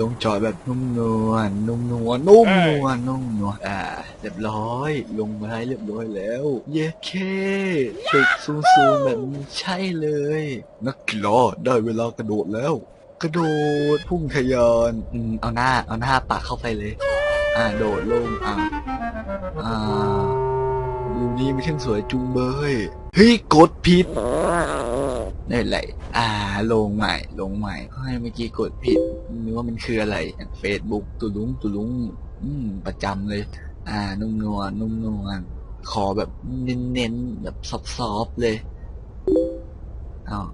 ลงจอยแบบนุ่มนวลนุ่มนวลนุ่มนวลนุ่มนวลอ่าเรียบร้อย ลงมาให้เรียบร้อยแล้ว เย้เคตึกซูซูๆแบบนี้ใช่เลย นักกีฬาได้เวลากระโดดแล้ว กระโดดพุ่งทะยานอืมเอาหน้าเอาหน้าปากเข้าไปเลย อ่าโดดลงอ่าอ่าวิวนี้ไม่ช่างสวยจุงเบยเฮ้ยกดผิด ไม่เป็นไร อ่า ลงใหม่ ลงใหม่เฮ้เมื่อกี้กดผิดนึกว่ามันคืออะไรเฟซบุ๊กตุลุงตุลุงอืม ประจำเลย อ่า นุ่มนวลนุ่มนวลขอแบบเน้นๆแบบซอฟๆเลยอ้าว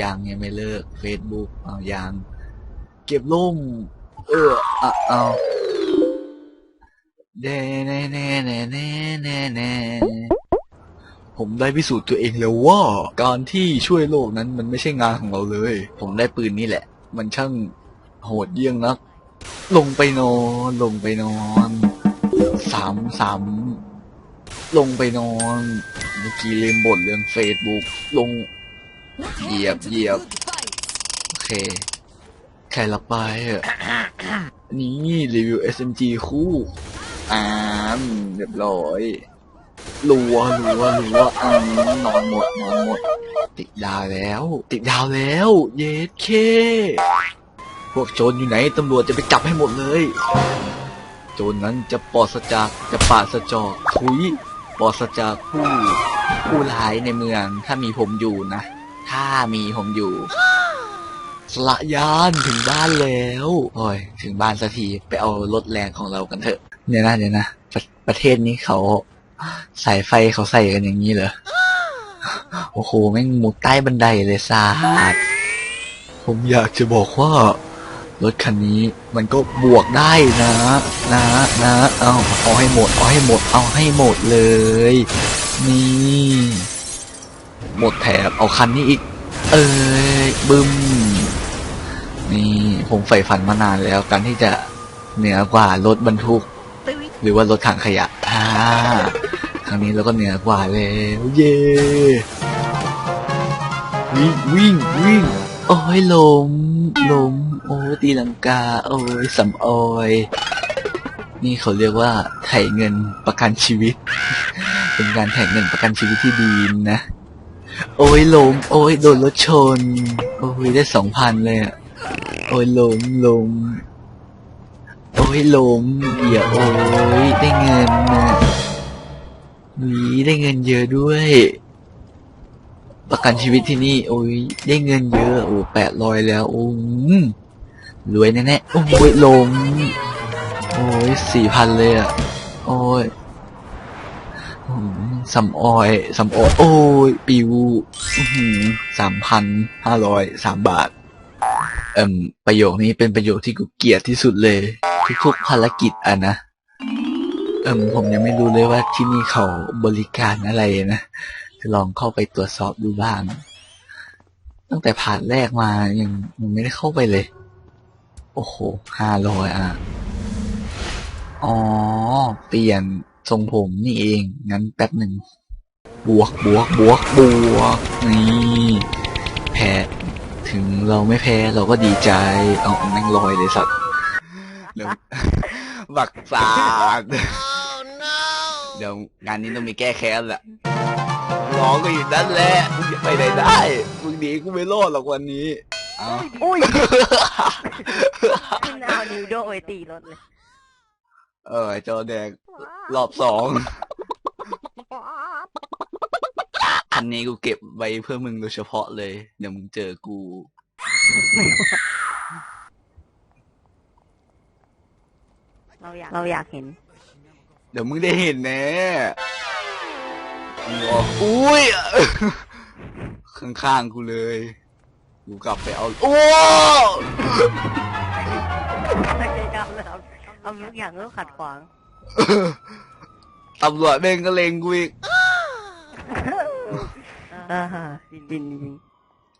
ยังยังไม่เลิกเฟซบุ๊กอ้าวยัง เก็บล่มเอออะเอาแน่แน่แน่แน่แน่แน่แน่ ผมได้พิสูจน์ตัวเองแล้วว่า การที่ช่วยโลกนั้นมันไม่ใช่งานของเราเลย ผมได้ปืนนี่แหละ มันช่างโหดเยี่ยงนัก ลงไปนอน ลงไปนอนสามสามลงไปนอนเมื่อกี้ลืมบ่นเรื่องเฟซบุ๊กลงเหยียบเหยียบโอเคใครรับไปอะนี่รีวิว SMG คู่ อ่ามเรียบร้อย รัวรัวรัวอ่านอนหมดนอนหมด ติดดาวแล้ว ติดดาวแล้ว เยสเคพวกโจรอยู่ไหนตำรวจจะไปจับให้หมดเลย โจรนั้นจะปอดสจากจะปาศจากทุยปอดสจากผู้ผู้ร้ายในเมือง ถ้ามีผมอยู่นะ ถ้ามีผมอยู่สละยานถึงบ้านแล้วโอ้ยถึงบ้านสักทีไปเอารถแรงของเรากันเถอะเดี๋ยนะเดี๋ยนะประประเทศนี้เขา สายไฟเขาใส่กันอย่างนี้เหรอ โอ้โห แม่งมุดใต้บันไดเลยซาดผมอยากจะบอกว่า รถคันนี้มันก็บวกได้นะ นะนะเอาเอาให้หมด เอาให้หมด เอาให้หมดเลย นี่ หมดแถบเอาคันนี้อีก เอ้ยบึ้ม นี่ผมใฝ่ฝันมานานแล้วการที่จะเหนือกว่ารถบรรทุก หรือว่ารถถังขยะ อ่าครั้งนี้เราก็เหนือกว่าแล้วเย่วิ่งวิ่งวิ่งโอ้ยลมลมโอ้ตีลังกา โอ้ยสำออย นี่เขาเรียกว่าไถ่เงินประกันชีวิต เป็นการไถ่เงินประกันชีวิตที่ดีนะ โอ้ยลมโอ้ยโดนรถชน โอ้ยได้สองพันเลยอะโอ้ยลมลม โอ้ลมเดี๋ยวโอ้ยได้เงินนะหวีได้เงินเยอะด้วย ประกันชีวิตที่นี่ โอ้ยได้เงินเยอะ โอ้แปดร้อยแล้ว โอ้ยรวยแน่ๆโอ้ยลมโอ้ยสี่พันเลยอะ โอ้ยอืมสำออยสำออยโอ้ย ปิวสามพันห้าร้อยสามบาท เอ่มประโยคนี้เป็นประโยคที่กูเกลียดที่สุดเลย ทุกๆภารกิจอะนะเอ่มผมยังไม่รู้เลยว่าที่นี่เขาบริการอะไรนะจะลองเข้าไปตรวจสอบดูบ้างตั้งแต่ผ่านแรกมายังยังไม่ได้เข้าไปเลย โอ้โหห้าร้อยอะอ๋อ เปลี่ยนทรงผมนี่เอง งั้นแป๊บหนึ่ง บวกบวกบวกบวก นี่ แพ้ ถึงเราไม่แพ้เราก็ดีใจ เอาแม่งลอยเลยสัตว์ เดี๋ยวบักสาดเดี๋ยวงานนี้ต้องมีแก้แค้นแหละร้องก็อยู่นั่นแหละมึงจะไปไหนได้มึงหนีกูไม่รอดหรอกวันนี้เอาอุ้ยคุณเอานิวโดไปตีรถเลย เออจอแดงรอบสองคันนี้กูเก็บไว้เพื่อมึงโดยเฉพาะเลย เดี๋ยวมึงเจอกู เราอยากเราอยากเห็น เดี๋ยวมึงได้เห็นแน่มึงบอกอุ้ย ข้างๆกูเลยกูกลับไปเอา โอ้ตั้งใจทำเลยครับทำทุกอย่างก็ขัดขวาง ตำรวจเม่งก็เลงกูอีกอ่าฮะบินบินจริง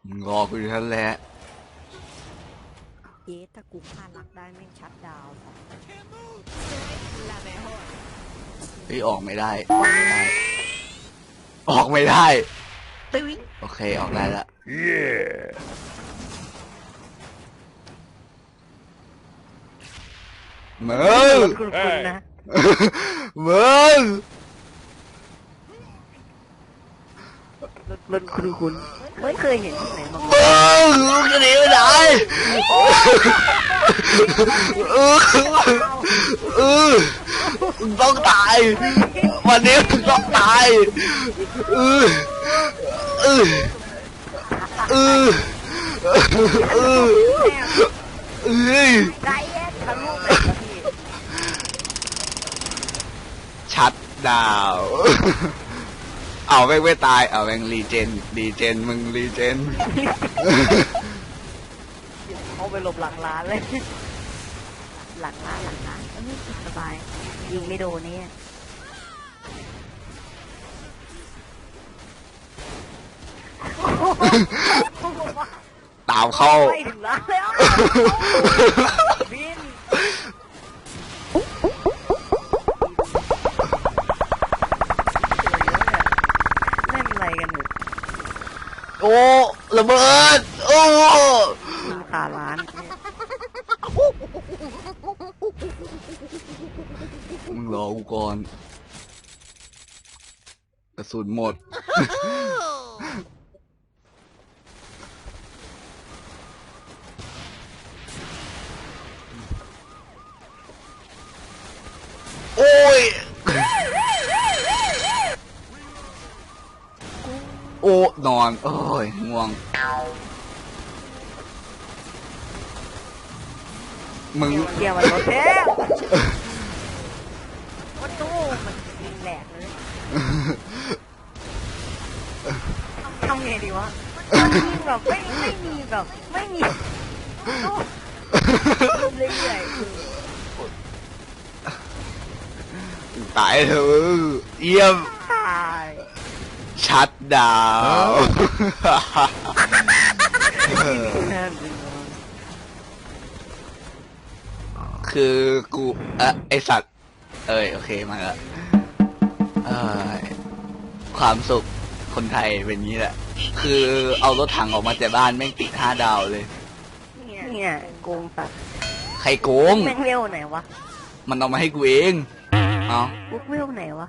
มึงรอกูอยู่นั่นแหละ เย้ถ้ากูฆ่ารักได้แม่งชัดดาวน์ เฮ้ยออกไม่ได้ออกไม่ได้ ออกไม่ได้ตึ้งโอเคออกได้ละมึรงถคุณคุณนะมึง รถรถคุณคุณไม่เคยเห็นที่ไหนมาก่อนมึงมึงจะหนีไปไหนเออเออมึงต้องตาย วันนี้มึงต้องตายเออเออเออเออเออใจแยกทะลุเลยนะพี่ชัดดาว เอาแม่งไม่ตาย เอาแม่งรีเจนรีเจนมึงรีเจนเอาไปหลบหลังร้านเลย หลังร้านหลังร้านอันนี้สบายยิงไม่โดนเนี่ยตามเข้าไปถึงร้านแล้ว อ้ ระเบิด โอ้ยิงขาร้าน มึงรอกูก่อน กระสุนหมด มึงเกี่ยวมันรถเทพวัตถุมันยิงแหลกเลยทำไงดีวะมันยิงแบบไม่ไม่มีแบบไม่มีตู้เรื่อยตายเถอะเยี่ยมๆตาย ชัดดาว คือกูเอะไอสัตว์ เอ้ยโอเคมาละเอ้ยความสุขคนไทยเป็นงี้แหละ คือเอารถถังออกมาจากบ้านแม่งติดห้าดาวเลย เนี่ยโกงสัตว์ใครโกง แม่งเวลไหนวะมันเอามาให้กูเองเอาบุ๊กเวลไหนวะ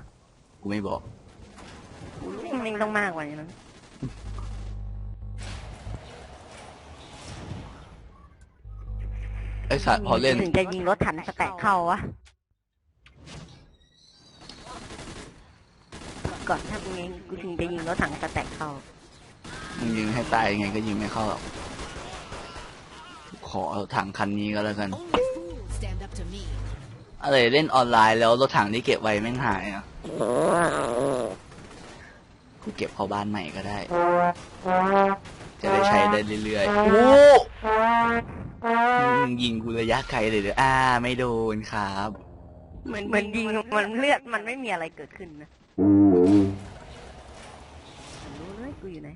กูไม่บอกแม่งต้องมากกว่านี้นั้น ไอสัตว์พอเล่น ถึงจะยิงรถถังสแต็กเข้าวะก่อนถ้ากูยิงกูถึงจะยิงรถถังสแต็กเข้า มึงยิงให้ตายยังไงก็ยิงไม่เข้าหรอกขอเอาถังคันนี้ก็แล้วกัน Only fools stand up to me. อะไรเล่นออนไลน์แล้วรถถังที่เก็บไว้แม่งหายอะ กูเก็บเข้าบ้านใหม่ก็ได้ จะได้ใช้ได้เรื่อยๆโอ้ มึงยิงกูระยะไกลเลยเดี๋ยวอ่า ไม่โดนครับ เหมือนเหมือนยิงมันเลือดมันไม่มีอะไรเกิดขึ้นนะรู้เลยกูอยู่ไหน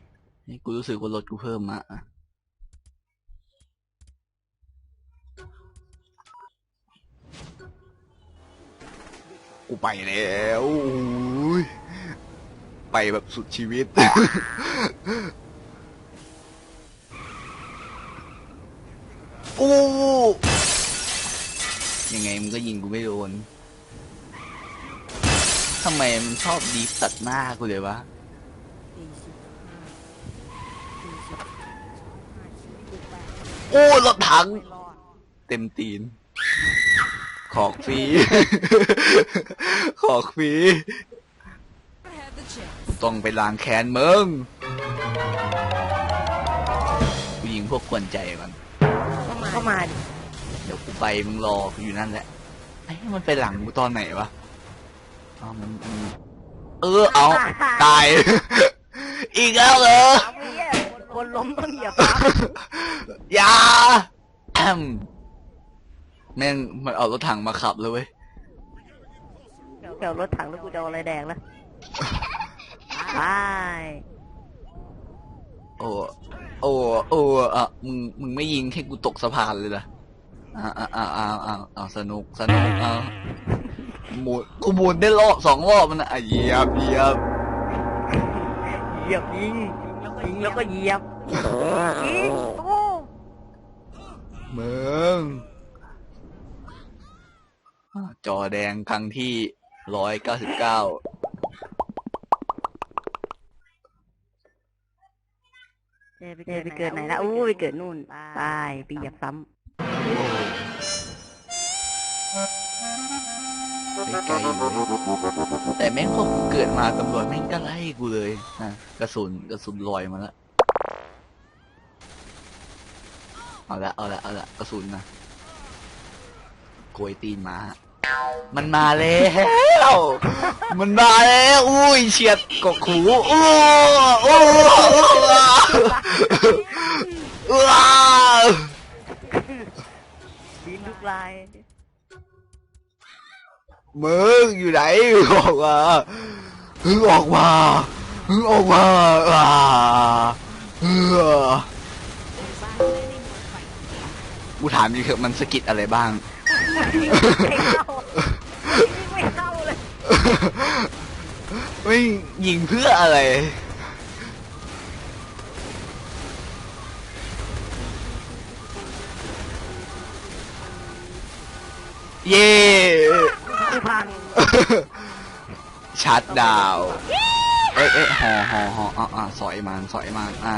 นี่กูรู้สึกว่ารถกูเพิ่มมาอะกูไปแล้วอุ้ยไปแบบสุดชีวิต อ้ยังไงมึงก็ยิงกูไม่โดนทำไมมันชอบดีฟตัดหน้ากูเลยวะโอ้รถถัง เต็มตีน ขอกฟรี ขอกฟรี ต้องไปล้างแค้นมึงกูยิงพวกควรใจมัน เข้ามาดิเดี๋ยวกูไปมึงรอกูอยู่นั่นแหละไอ้มันไปหลังกูตอนไหนวะอ้าวมันมันเออเอาตาย อีกแล้วเหรอเอาไม่แย่คนล้มต้องเหยียบปั๊บอย่าแอมแม่งมันเอารถถังมาขับเลยเว้ยเดี๋ยวรถถังแล้วกูจะเอาอะไรแดงล่ะไป โอ้โอ้โอ้อะมึงมึงไม่ยิงให้กูตกสะพานเลยล่ะอ่าอ่าอ่าอ่าอ่าอ่าสนุกสนุกอ่าหมุนกูหมุนได้รอบสองรอบมันนะอะเหยียบเหยียบเหยียบยิงยิงแล้วก็เหยียบยิงโอ้มึงจอแดงครั้งที่ร้อยเก้าสิบเก้า เจไปเจไปเกิดไหนละอู้ไปเกิดนู่นตายไปเหยียบซ้ไกลๆอยู่เลยแต่แม่งพอกูเกิดมาตำรวจแม่งก็ไล่กูเลยนะกระสุนกระสุนลอยมาแล้วเอาละเอาละเอาละกระสุนนะโกยตีนมา มันมาแล้ว มันมาแล้ว อุ้ยเฉียดกกหูโอ้โอ้ว้าวำบินทุกลายมึงอยู่ไหนออกมามึงออกมามึงออกมาอ่าเออกูถามจริงเถอะมันสะกิดอะไรบ้าง ไม่เข้าไม่เข้าเลยไม่ยิงเพื่ออะไร เย่กูพังชัดดาวน์เอ้ยเอ้ยหอหอหออ่าอ่าสอยมันสอยมันอ่า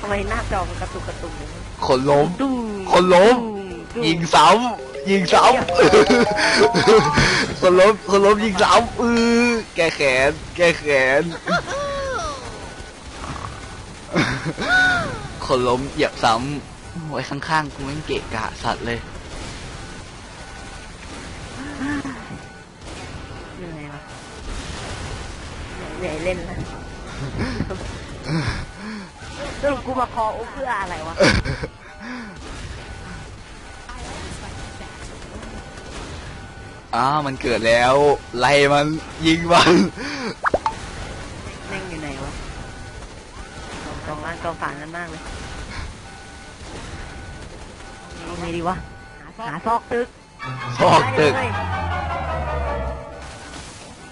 ทำไมหน้าจอมันกระตุกกระตุกอย่างนี้ คนล้มดุ้งคนล้มดุ้ยิงซ้ำยิงซ้ำคนล้ม คนล้มยิงซ้ำอือแก้แขน แก้แขน คนล้มเหยียบซ้ำไว้ข้างๆกูแม่งเกะกะสัตว์เลยเหนื่อยวะเหนื่อยเล่นนะ สรุปกูมาคอโอเพื่ออะไรวะ อ้าวมันเกิดแล้ว ไล่มันยิงมัน แม่งอยู่ไหนวะกองร้านกองฝานนั้นมากเลยเอาไงดีวะ หาซอกตึกซอกตึก ได้เลย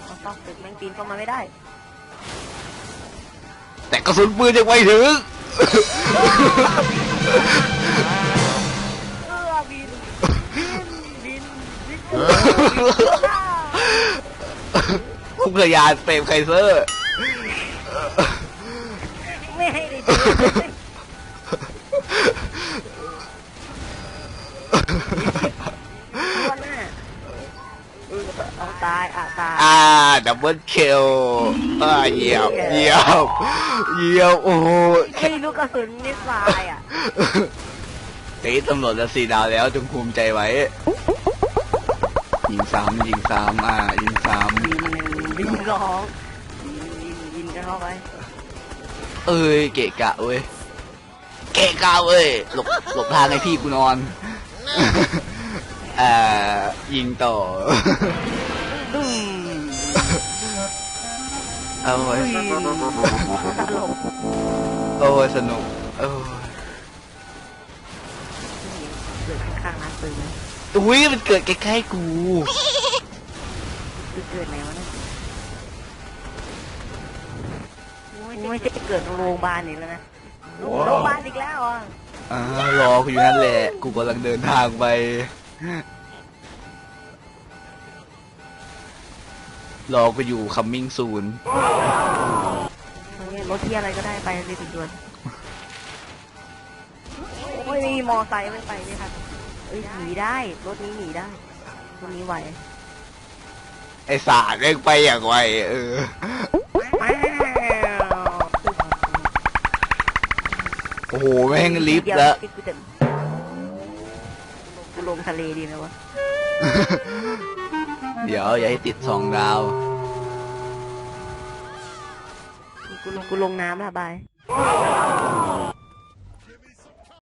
เอาซอกตึกแม่งปีนเข้ามาไม่ได้ แต่กระสุนปืนยังไม่ถึง เออบินบินบินบินพุ่งทะยานเฟรมไคเซอร์ ไม่ให้ได้ บเบิลคิลอ่าเยี่ยมเยี่ยมเยี่ยมโอ้โหไอ้ลูกกระสุนมิสไซล์อะเฮ้ยตำรวจจะสี่ดาวแล้วจงภูมิใจไว้ ยิงซ้ำยิงซ้ำอ่ายิงซ้บินบินร้องบินบินบินกันเข้าไปำเอ้ยเกะกะเว้ยเกะกะเว้ยหลบหลบทางให้พี่กูนอนอ่ายิงต่อ เอาไว้อุ้ยตลกโอ้ยสนุกโอ้ยเกิดข้างๆร้านปืนเลยอุ้ยมันเกิดใกล้ๆกูคือเกิดไหนวะเนี่ยไม่ใช่เกิดโรงพยาบาลอีกแล้วนะโรงพยาบาลอีกแล้วอะอ่ารอกูอยู่นั่นแหละ กูกำลังเดินทางไป รอกูอยู่ coming soon รถที่อะไรก็ได้ไปเลยถึงด่วนโอ้ยมีมอไซค์ไม่ไปเลยครับเอ้ยหนีได้รถนี้หนีได้รถนี้ไหวไอสารเร่งไปอย่างไวเออว้าวโอ้โหแม่งลิฟต์แล้วเดี๋ยกูจะกูลงทะเลดีไหมวะ เดี๋ยวอย่าให้ติดสองดาวกูลงกูลงน้ำละบาย